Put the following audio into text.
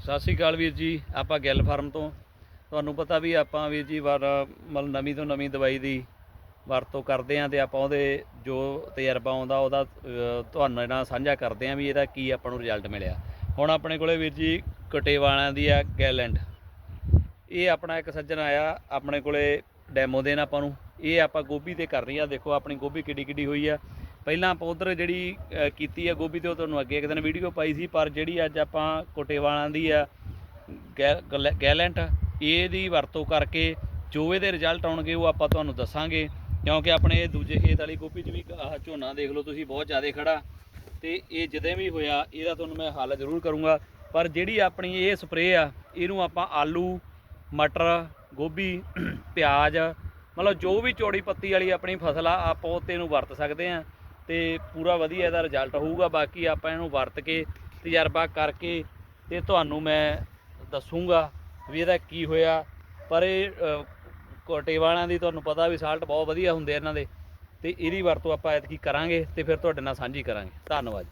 ਸਤਿ ਸ਼੍ਰੀ ਅਕਾਲ ਵੀਰ ਜੀ, ਆਪਾਂ ਗਿੱਲ ਫਾਰਮ ਤੋਂ। ਤੁਹਾਨੂੰ ਪਤਾ ਵੀ ਆਪਾਂ ਵੀਰ ਜੀ ਵਾਰ, ਮਤਲਬ ਨਵੀਂ ਤੋਂ ਨਵੀਂ ਦਵਾਈ ਦੀ ਵਰਤੋਂ ਕਰਦੇ ਆਂ ਤੇ ਆਪਾਂ ਉਹਦੇ ਜੋ ਤਜਰਬਾ ਆਉਂਦਾ ਉਹਦਾ ਤੁਹਾਨੂੰ ਨਾਲ ਸਾਂਝਾ ਕਰਦੇ ਆਂ ਵੀ ਇਹਦਾ ਕੀ ਆਪਾਂ ਨੂੰ ਰਿਜ਼ਲਟ ਮਿਲਿਆ। ਹੁਣ ਆਪਣੇ ਕੋਲੇ ਵੀਰ ਜੀ ਕਟੇ ਦੀ ਆ ਗੈਲੈਂਡ ਇਹ ਆਪਣਾ ਇੱਕ ਸੱਜਣ ਆਇਆ, ਆਪਣੇ ਕੋਲੇ ਡੈਮੋ ਦੇਣ ਆਪਾਂ ਨੂੰ। ਇਹ ਆਪਾਂ ਗੋਭੀ ਤੇ ਕਰ ਰਹੀ ਆ। ਦੇਖੋ ਆਪਣੀ ਗੋਭੀ ਕਿੱਡੀ ਕਿੱਡੀ ਹੋਈ ਆ। ਪਹਿਲਾਂ ਆਪਾਂ ਉਧਰ ਜਿਹੜੀ ਕੀਤੀ ਆ ਗੋਭੀ ਤੇ ਉਹ ਤੁਹਾਨੂੰ ਅੱਗੇ ਇੱਕ ਦਿਨ ਵੀਡੀਓ ਪਾਈ ਸੀ, ਪਰ ਜਿਹੜੀ ਅੱਜ ਆਪਾਂ ਕੋਟੇ ਵਾਲਾਂ ਦੀ ਆ, ਗੈ- ਗਲੈ- ਗੈਲੈਂਟ, ਇਹਦੀ ਵਰਤੋਂ ਕਰਕੇ ਜੋ ਇਹਦੇ ਰਿਜ਼ਲਟ ਆਉਣਗੇ ਉਹ ਆਪਾਂ ਤੁਹਾਨੂੰ ਦੱਸਾਂਗੇ। ਕਿਉਂਕਿ ਆਪਣੇ ਇਹ ਦੂਜੇ ਖੇਤ ਵਾਲੀ ਗੋਭੀ 'ਚ ਵੀ ਝੋਨਾ ਦੇਖ ਲਓ, ਤੁਸੀਂ ਬਹੁਤ ਜ਼ਿਆਦਾ ਖੜਾ। ਤੇ ਇਹ ਜਦੋਂ ਵੀ ਹੋਇਆ, ਇਹਦਾ ਤੁਹਾਨੂੰ ਮੈਂ ਹੱਲ ਜ਼ਰੂਰ ਕਰੂੰਗਾ। ਪਰ ਜਿਹੜੀ ਆਪਣੀ ਇਹ ਸਪਰੇਅ ਆ, ਇਹਨੂੰ ਆਪਾਂ ਆਲੂ, ਮਟਰ, ਗੋਭੀ, ਪਿਆਜ਼, ਮਤਲਬ ਜੋ ਵੀ ਚੌੜੀ ਪੱਤੀ ਵਾਲੀ ਆਪਣੀ ਫਸਲ ਆ, ਆਪਾਂ ਉਹ ਤੇ ਇਹਨੂੰ ਵਰਤ ਸਕਦੇ ਆ। ਤੇ ਪੂਰਾ ਵਧੀਆ ਇਹਦਾ ਰਿਜ਼ਲਟ ਹੋਊਗਾ। ਬਾਕੀ ਆਪਾਂ ਇਹਨੂੰ ਵਰਤ ਕੇ ਤਜਰਬਾ ਕਰਕੇ ਤੇ ਤੁਹਾਨੂੰ ਮੈਂ ਦੱਸੂਗਾ ਵੀ ਇਹਦਾ ਕੀ ਹੋਇਆ। ਪਰ ਇਹ ਕੋਟੇ ਵਾਲਿਆਂ ਦੀ ਤੁਹਾਨੂੰ ਪਤਾ ਵੀ ਸਾਲਟ ਬਹੁਤ ਵਧੀਆ ਹੁੰਦੇ ਇਹਨਾਂ ਦੇ। ਤੇ ਇਹਦੀ ਵਰਤੋਂ ਆਪਾਂ ਐਤਕੀ ਕਰਾਂਗੇ ਤੇ ਫਿਰ ਤੁਹਾਡੇ ਨਾਲ ਸਾਂਝੀ ਕਰਾਂਗੇ। ਧੰਨਵਾਦ